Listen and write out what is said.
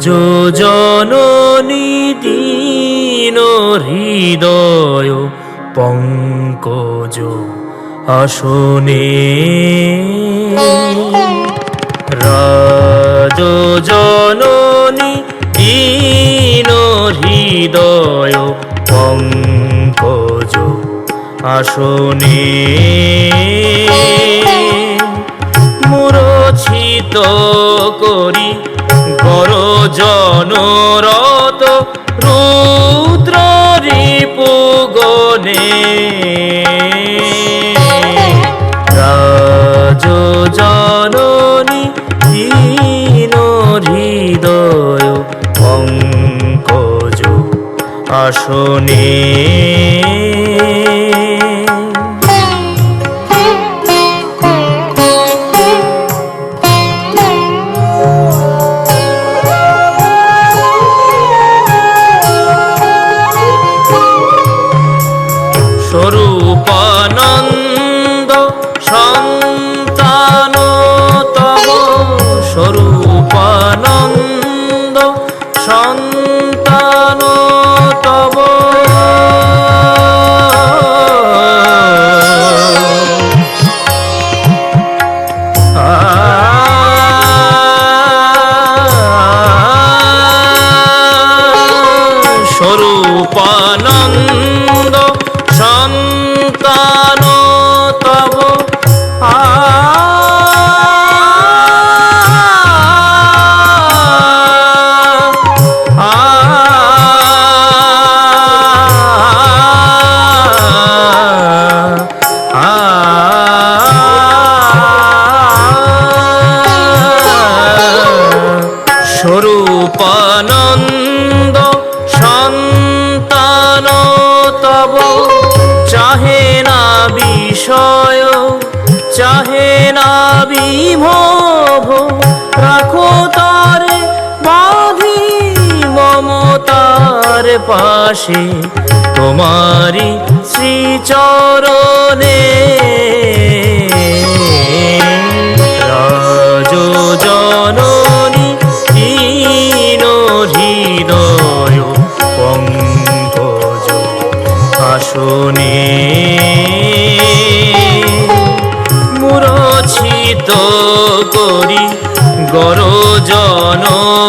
রাজজননী দীন হৃদয় পঙ্কজ আসনে। রাজজননী দীন হৃদয় পঙ্কজ আসনে। মূরছিত রাজ জননী দীন হৃদয় পঙ্কজ আসনে। স্বরূপানন্দ সন্তান তব স্বরূপানন্দ। সন্তান তব চাহে না বিষয়, চাহে না বিভব রাখো তার বাঁধি মমতার পাশে তোমারি শ্রীচরণে। আসনে তো করি গরজনরত